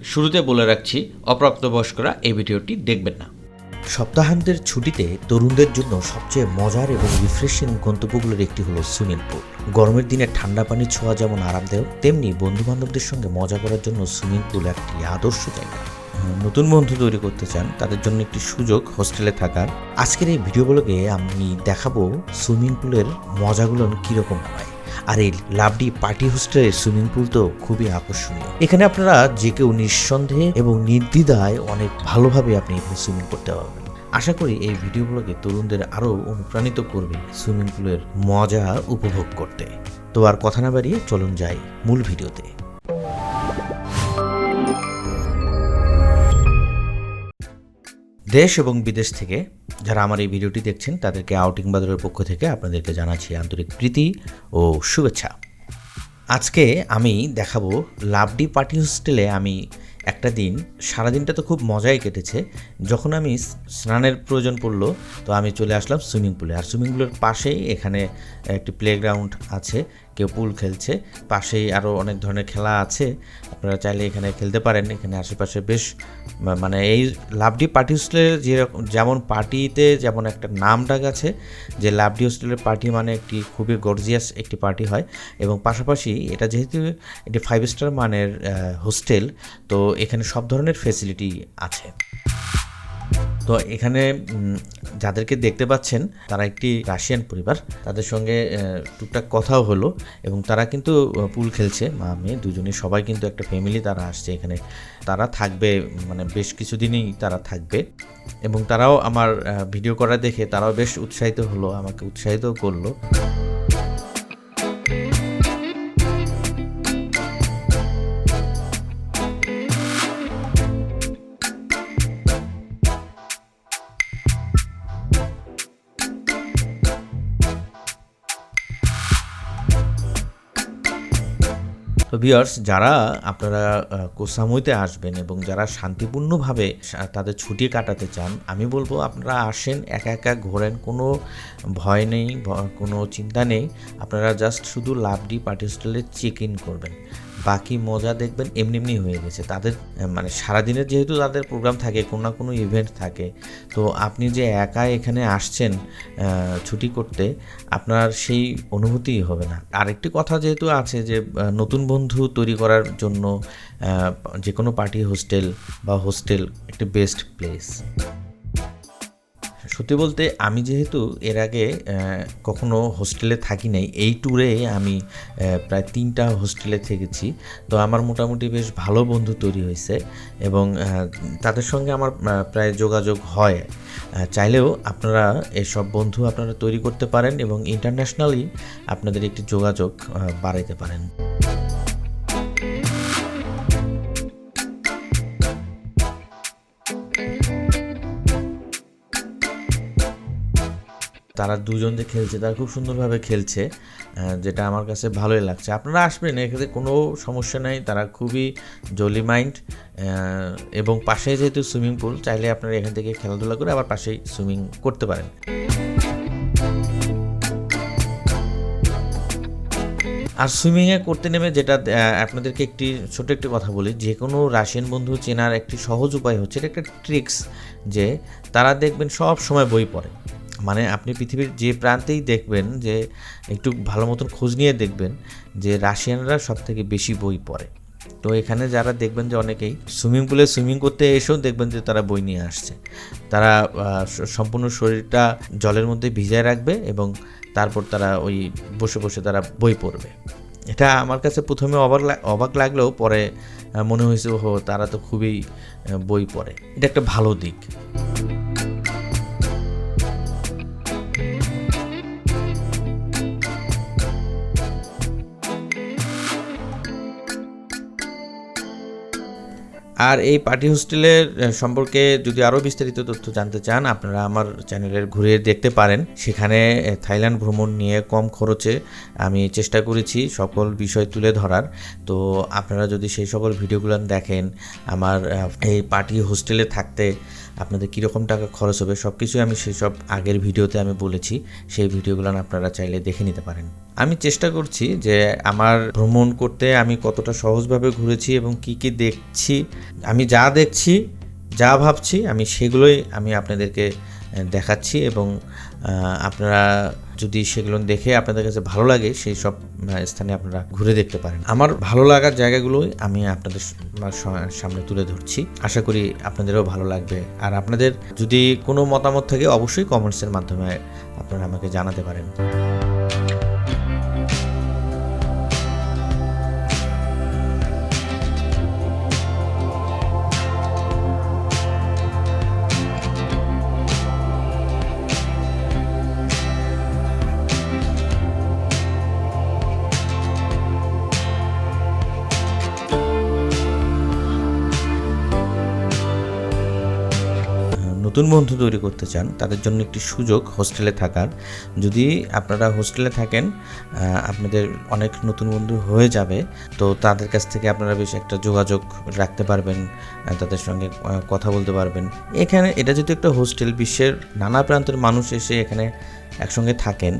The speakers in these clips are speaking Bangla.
শুরুতে বলে রাখছি, অপ্রাপ্তবয়স্করা এই ভিডিওটি দেখবেন না। সপ্তাহান্তের ছুটিতে তরুণদের জন্য সবচেয়ে মজার এবং রিফ্রেশিং গন্তব্যগুলোর একটি হলো সুইমিং পুল। গরমের দিনে ঠান্ডা পানি ছোঁয়া যেমন আরামদায়ক, তেমনি বন্ধু বান্ধবদের সঙ্গে মজা করার জন্য সুইমিং পুল একটি আদর্শ জায়গা। নতুন বন্ধু তৈরি করতে চান, তাদের জন্য একটি সুযোগ হোস্টেলে থাকার। আজকের এই ভিডিও ব্লগে আমি দেখাবো সুইমিং পুলের মজাগুলো কীরকম হয়। আর এই লাভডি পার্টি হোস্টেলের সুইমিং পুল তো খুবই আকর্ষণীয়। এখানে আপনারা যে কেউ নিঃসন্দেহে এবং নির্দ্বিধায় অনেক ভালোভাবে আপনি এখানে সুইমিং করতে পারবেন। আশা করি এই ভিডিওগুলোকে তরুণদের আরও অনুপ্রাণিত করবে সুইমিং পুলের মজা উপভোগ করতে। তো আর কথা না বাড়িয়ে চলুন যাই মূল ভিডিওতে। দেশ এবং বিদেশ থেকে যারা আমার এই ভিডিওটি দেখছেন, তাদেরকে আউটিং বাজারের পক্ষ থেকে আপনাদেরকে জানাচ্ছি আন্তরিক প্রীতি ও শুভেচ্ছা। আজকে আমি দেখাবো লাভডি পার্টি হোস্টেলে আমি একটা দিন, সারাদিনটা তো খুব মজাই কেটেছে, যখন আমি স্নানের প্রয়োজন পড়ল, তো আমি চলে আসলাম সুইমিং পুলে। আর সুইমিং পুলের পাশেই এখানে একটি প্লেগ্রাউন্ড আছে। কেউ পুল খেলছে। পাশেই আরও অনেক ধরনের খেলা আছে। আপনারা চাইলে এখানে খেলতে পারেন। এখানে আশেপাশে বেশ মানে এই লাভডি পার্টি হোস্টেলের যেরকম যেমন পার্টিতে যেমন একটা নাম ডাক আছে, যে লাভডি হোস্টেলের পার্টি মানে একটি খুবই গর্জিয়াস একটি পার্টি হয়। এবং পাশাপাশি এটা যেহেতু একটি ফাইভ স্টার মানের হোস্টেল, তো এখানে সব ধরনের ফেসিলিটি আছে। তো এখানে যাদেরকে দেখতে পাচ্ছেন, তারা একটি রাশিয়ান পরিবার। তাদের সঙ্গে টুকটাক কথাও হলো এবং তারা কিন্তু পুল খেলছে। মা, মেয়ে দুজনে, সবাই কিন্তু একটা ফ্যামিলি তারা আসছে এখানে। তারা থাকবে মানে বেশ কিছুদিনই তারা থাকবে এবং তারাও আমার ভিডিও করা দেখে তারাও বেশ উৎসাহিত হলো, আমাকে উৎসাহিত করল। তো ভিওর্স যারা আপনারা কোসামুইতে আসবেন এবং যারা শান্তিপূর্ণভাবে তাদের ছুটি কাটাতে চান, আমি বলব আপনারা আসেন, একা একা ঘোরেন, কোনো ভয় নেই কোনো চিন্তা নেই। আপনারা জাস্ট শুধু লাভডি পার্টি হোস্টেলে চেক ইন করবেন। বাকি মজা দেখবেন এমনি এমনি হয়ে গেছে। তাদের মানে সারাদিনের যেহেতু তাদের প্রোগ্রাম থাকে, কোনো না কোনো ইভেন্ট থাকে, তো আপনি যে একা এখানে আসছেন ছুটি করতে, আপনার সেই অনুভূতিই হবে না। আরেকটি কথা যেহেতু আছে যে নতুন বন্ধু তৈরি করার জন্য যে কোনো পার্টি হোস্টেল বা হোস্টেল একটি বেস্ট প্লেস সত্যি বলতে আমি যেহেতু এর আগে কখনো হোস্টেলে থাকি নাই, এই ট্যুরে আমি প্রায় তিনটা হোস্টেলে থেকেছি। তো আমার মোটামুটি বেশ ভালো বন্ধু তৈরি হয়েছে এবং তাদের সঙ্গে আমার প্রায় যোগাযোগ হয়। চাইলেও আপনারা এসব বন্ধু আপনারা তৈরি করতে পারেন এবং ইন্টারন্যাশনালি আপনাদের একটি যোগাযোগ বাড়াইতে পারেন। তারা দুজন যে খেলছে, তারা খুব সুন্দরভাবে খেলছে যেটা আমার কাছে ভালোই লাগছে। আপনারা আসবেন এখানে কোনো সমস্যা নেই, তারা খুবই জলি মাইন্ড এবং পাশে যেহেতু সুইমিং পুল চাইলে আপনারা এখান থেকে খেলাধুলা করে আবার পাশেই সুইমিং করতে পারেন। আর সুইমিংয়ে করতে নেমে যেটা আপনাদেরকে একটি ছোট একটি কথা বলি, যে কোনো রাশিয়ান বন্ধু চেনার একটি সহজ উপায় হচ্ছে, এটা একটা ট্রিক্স যে তারা দেখবেন সব সময় বই পড়ে। মানে আপনি পৃথিবীর যে প্রান্তেই দেখবেন যে একটু ভালো মতন খোঁজ নিয়ে দেখবেন যে রাশিয়ানরা সব থেকে বেশি বই পড়ে। তো এখানে যারা দেখবেন যে অনেকেই সুইমিং পুলে সুইমিং করতে এসেও দেখবেন যে তারা বই নিয়ে আসছে। তারা সম্পূর্ণ শরীরটা জলের মধ্যে ভিজায় রাখবে এবং তারপর তারা ওই বসে বসে তারা বই পড়বে। এটা আমার কাছে প্রথমে অবাক অবাক লাগলেও পরে মনে হয়েছে, ওহো, তারা তো খুবই বই পড়ে। এটা একটা ভালো দিক। আর এই পার্টি হোস্টেলের সম্পর্কে যদি আরও বিস্তারিত তথ্য জানতে চান, আপনারা আমার চ্যানেলের ঘুরে দেখতে পারেন। সেখানে থাইল্যান্ড ভ্রমণ নিয়ে কম খরচে আমি চেষ্টা করেছি সকল বিষয় তুলে ধরার। তো আপনারা যদি সেই সকল ভিডিওগুলো দেখেন, আমার এই পার্টি হোস্টেলে থাকতে আপনাদের কীরকম টাকা খরচ হবে সব কিছুই আমি সেসব আগের ভিডিওতে আমি বলেছি, সেই ভিডিওগুলো আপনারা চাইলে দেখে নিতে পারেন। আমি চেষ্টা করছি যে আমার ভ্রমণ করতে আমি কতটা সহজভাবে ঘুরেছি এবং কি কি দেখছি। আমি যা দেখছি, যা ভাবছি, আমি সেগুলোই আমি আপনাদেরকে দেখাচ্ছি এবং আপনারা যদি সেগুলো দেখে আপনাদের কাছে ভালো লাগে, সেই সব স্থানে আপনারা ঘুরে দেখতে পারেন। আমার ভালো লাগার জায়গাগুলোই আমি আপনাদের সামনে তুলে ধরছি। আশা করি আপনাদেরও ভালো লাগবে। আর আপনাদের যদি কোনো মতামত থাকে, অবশ্যই কমেন্টসের মাধ্যমে আপনারা আমাকে জানাতে পারেন। নতুন বন্ধু তৈরি করতে চান, তাদের জন্য একটি সুযোগ হোস্টেলে থাকার। যদি আপনারা হোস্টেলে থাকেন আপনাদের অনেক নতুন বন্ধু হয়ে যাবে, তো তাদের কাছ থেকে আপনারা বেশ একটা যোগাযোগ রাখতে পারবেন তাদের সঙ্গে কথা বলতে পারবেন। এখানে এটা যেহেতু একটা হোস্টেল, বিশ্বের নানা প্রান্তের মানুষ এসে এখানে একসঙ্গে থাকেন,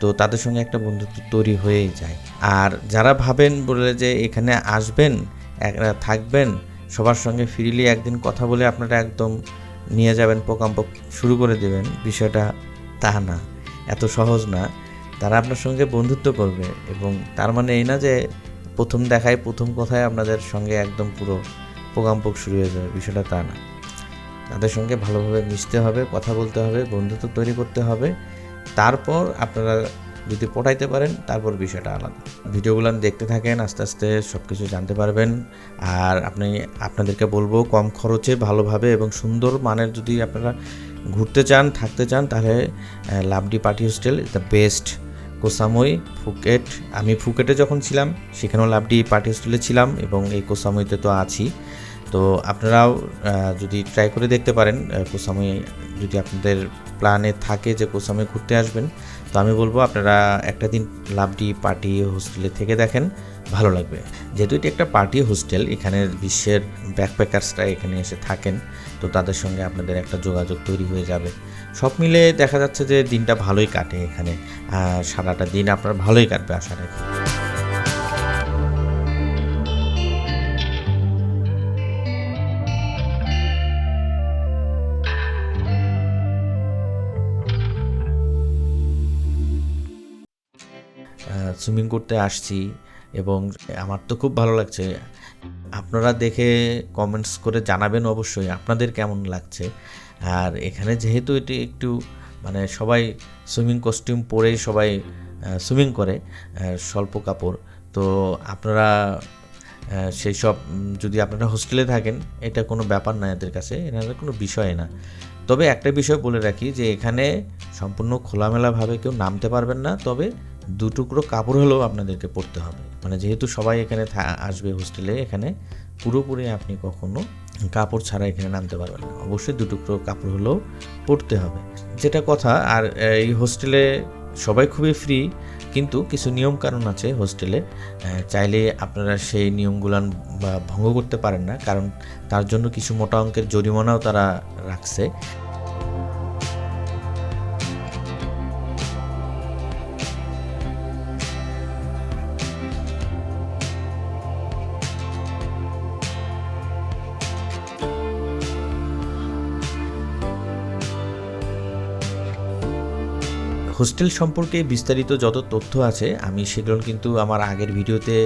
তো তাদের সঙ্গে একটা বন্ধুত্ব তৈরি হয়েই যায়। আর যারা ভাবেন বলে যে এখানে আসবেন থাকবেন, সবার সঙ্গে ফ্রিলি একদিন কথা বলে আপনারা একদম নিয়ে যাবেন পোকাম্পক, শুরু করে দেবেন। বিষয়টা তা না, এত সহজ না। তারা আপনার সঙ্গে বন্ধুত্ব করবে এবং তার মানে এই না যে প্রথম দেখায় প্রথম কথায় আপনাদের সঙ্গে একদম পুরো পোকাম্পক শুরু হয়ে যাবে, বিষয়টা তা না। তাদের সঙ্গে ভালোভাবে মিশতে হবে, কথা বলতে হবে, বন্ধুত্ব তৈরি করতে হবে। তারপর আপনারা যদি পটাইতে পারেন, তারপর বিষয়টা আলাদা। ভিডিওগুলো দেখতে থাকেন, আস্তে আস্তে সব কিছু জানতে পারবেন। আর আপনি, আপনাদেরকে বলব, কম খরচে, ভালোভাবে এবং সুন্দর মানের যদি আপনারা ঘুরতে চান, থাকতে চান, তাহলে Lub d party hostel is the best কোসামই, Phuket. আমি ফুকেটে যখন ছিলাম, সেখানেও লাভডি পার্টি হোস্টেলে ছিলাম এবং এই কোসামইতে তো আছি। তো আপনারাও যদি ট্রাই করে দেখতে পারেন আহ, কোসামই যদি আপনাদের প্ল্যানে থাকে যে কোসামে ঘুরতে আসবেন তো আমি বলব আপনারা একটা দিন লাভডি পার্টি হোস্টেলে থেকে দেখেন ভালো লাগবে। যেহেতু এটি একটা পার্টি হোস্টেল এখানে বিশ্বের ব্যাকপ্যাকার্সরা এখানে এসে থাকেন তো তাদের সঙ্গে আপনাদের একটা যোগাযোগ তৈরি হয়ে যাবে। সব মিলে দেখা যাচ্ছে যে দিনটা ভালোই কাটে এখানে সারাটা দিন আপনার ভালোই কাটবে আশা রাখি। সুইমিং করতে আসছি এবং আমার তো খুব ভালো লাগছে। আপনারা দেখে কমেন্টস করে জানাবেন অবশ্যই আপনাদের কেমন লাগছে। আর এখানে যেহেতু এটি একটু মানে সবাই সুইমিং কস্টিউম পরেই সবাই সুইমিং করে স্বল্প কাপড়। তো আপনারা সেই সব যদি আপনারা হোস্টেলে থাকেন, এটা কোনো ব্যাপার না এদের কাছে, এনাদের কোনো বিষয় না। তবে একটা বিষয় বলে রাখি যে এখানে সম্পূর্ণ খোলামেলাভাবে কেউ নামতে পারবেন না, তবে দু টুকরো কাপড় হলেও আপনাদেরকে পরতে হবে। মানে যেহেতু সবাই এখানে আসবে হোস্টেলে, এখানে পুরোপুরি আপনি কখনো কাপড় ছাড়া এখানে নামতে পারবেন না। অবশ্যই দু টুকরো কাপড় হলেও পরতে হবে। যেটা কথা, আর এই হোস্টেলে সবাই খুবই ফ্রি কিন্তু কিছু নিয়ম কানুন আছে হোস্টেলে। চাইলে আপনারা সেই নিয়মগুলান ভঙ্গ করতে পারেন না, কারণ তার জন্য কিছু মোটা অঙ্কের জরিমানাও তারা রাখছে। হোস্টেল সম্পর্কে বিস্তারিত যত তথ্য আছে, আমি সেগুলো কিন্তু আমার আগের ভিডিওতে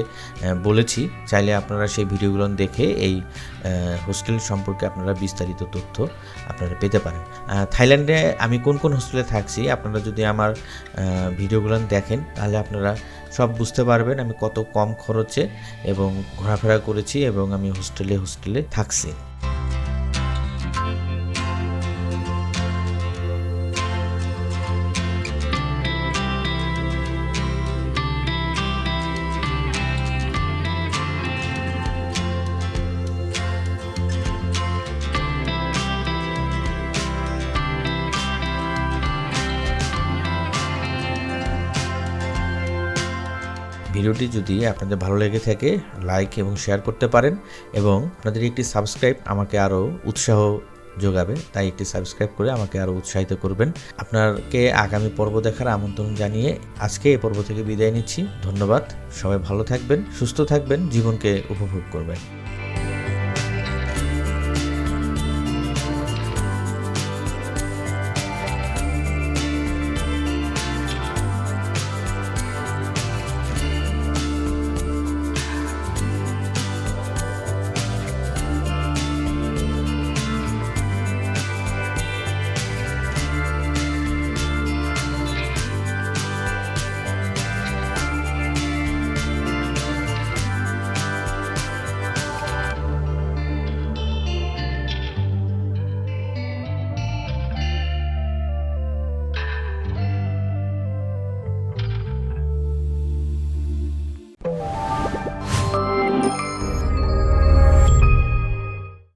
বলেছি। চাইলে আপনারা সেই ভিডিওগুলো দেখে এই হোস্টেল সম্পর্কে আপনারা বিস্তারিত তথ্য আপনারা পেতে পারেন। থাইল্যান্ডে আমি কোন কোন হোস্টেলে থাকছি, আপনারা যদি আমার ভিডিওগুলো দেখেন, তাহলে আপনারা সব বুঝতে পারবেন আমি কত কম খরচে এবং ঘোরাফেরা করেছি এবং আমি হোস্টেলে হোস্টেলে থাকছি। ভিডিওটি যদি আপনাদের ভালো লেগে থাকে লাইক এবং শেয়ার করতে পারেন এবং আপনাদের একটি সাবস্ক্রাইব আমাকে আরও উৎসাহ যোগাবে, তাই একটি সাবস্ক্রাইব করে আমাকে আরও উৎসাহিত করবেন। আপনাকে আগামী পর্ব দেখার আমন্ত্রণ জানিয়ে আজকে এই পর্ব থেকে বিদায় নিচ্ছি। ধন্যবাদ, সবাই ভালো থাকবেন, সুস্থ থাকবেন, জীবনকে উপভোগ করবেন।